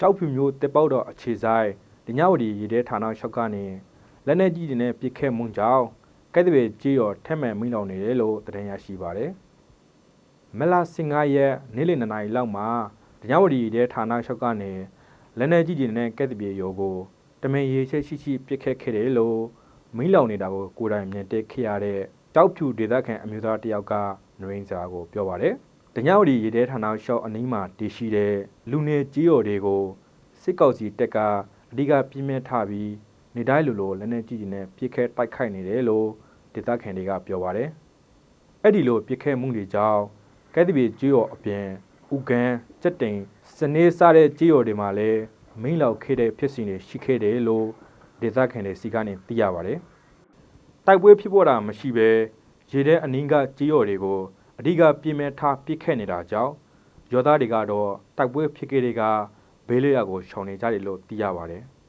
ကြောက်ဖြူမျိုးတက်ပေါက်တော်အခြေဆိုင်ဒညဝတီရေတဲဌာနရှောက်ကနေလက်နေကြီးတွေနဲ့ပြစ်ခတ်မှုကြောင့်ကဲ့တဲ့ပဲကြီးရောထက်မှန်မိလောင်နေတယ်လို့သတင်းရရှိပါတယ်။မလာစင်ကာရဲ့နေ့လယ်နှစ်နာရီလောက်မှာဒညဝတီရေတဲဌာနရှောက်ကနေလက်နေကြီးတွေနဲ့ကဲ့တဲ့ပြေရောကိုတမင်ရေချက်ရှိရှိပြစ်ခတ်ခဲ့တယ်လို့မိလောင်နေတာကိုကိုယ်တိုင်မြင်တက်ခဲ့ရတဲ့ကြောက်ဖြူဒေသခံအမျိုးသားတစ်ယောက်ကနရင်းစာကိုပြောပါတယ်။ ဒညဝတီရေတဲဌာနရှောက်အနီးမှာတည်ရှိတဲ့လူနေကြီးရော်တွေကိုစစ်ကောက်စီတက်ကအဓိကပြင်းပြထပြီးနေတိုင်းလိုလိုလက်နေကြီးတွေနဲ့ပြစ်ခတ်တိုက်ခိုက်နေတယ်လို့ဒေသခံတွေကပြောပါတယ်။အဲ့ဒီလိုပြစ်ခတ်မှုတွေကြောင့်ကဲ့တိပြေကြီးရော်အပြင်ဥကန်စက်တိန်စနေစားတဲ့ကြီးရော်တွေမှာလည်းမိလောက်ခဲ့တဲ့ဖြစ်စဉ်တွေရှိခဲ့တယ်လို့ဒေသခံတွေစီကနေသိရပါတယ်။တိုက်ပွဲဖြစ်ပေါ်တာမရှိဘဲရေထဲအနည်းကကြီးရော်တွေကို အဓိကပြင်းမဲ့ထားပြစ်ခတ်နေတာကြောင့်ရောသားတွေကတော့တိုက်ပွဲဖြစ်ခဲ့တဲ့ကဘေးလွတ်ရာကိုရှောင်နေကြတယ်လို့သိရပါတယ်။